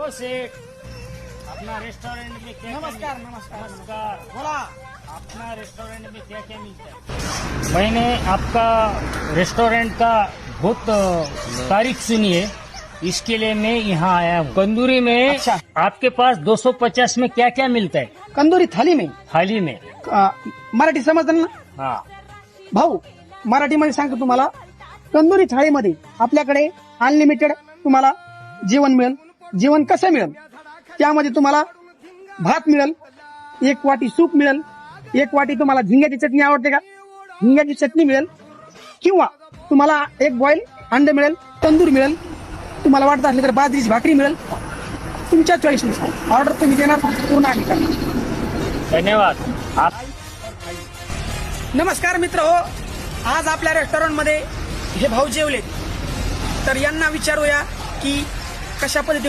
ओ सेठ अपना restaurant में क्या नमस्कार, नमस्कार, नमस्कार. बोला. अपना रेस्टोरेंट में क्या क्या मिलता है मैंने आपका रेस्टोरेंट का बहुत तारीफ सुनी है. इसके लिए मैं यहाँ आया हूँ. कंदूरी में अच्छा। आपके पास 250 में क्या क्या मिलता है? कंदोरी थाली में? थाली में। मराठी समजतं ना? हाँ। भाऊ मराठीमध्ये सांगतो तुम्हाला. तंदुरी थाळीमध्ये आपल्याकडे अनलिमिटेड तुम्हाला जेवण मिळेल. जेवण कसं मिळेल? त्यामध्ये तुम्हाला भात मिळेल एक वाटी सूप मिळेल एक वाटी तुम्हाला झिंग्याची चटणी आवडते का? झिंग्याची चटणी मिळेल. किंवा तुम्हाला एक बॉईल अंडे मिळेल तंदूर मिळेल. तुम्हाला वाटत असले तर बाजरीची भाकरी मिळेल. तुमच्या चॉईसनुसार ऑर्डर तुम्ही देणार पूर्ण आम्ही करणार. धन्यवाद. नमस्कार मित्र हो. आज आपल्या रेस्टॉरंटमध्ये हे भाऊ जेवले तर यांना विचारूया की कशा पद्धती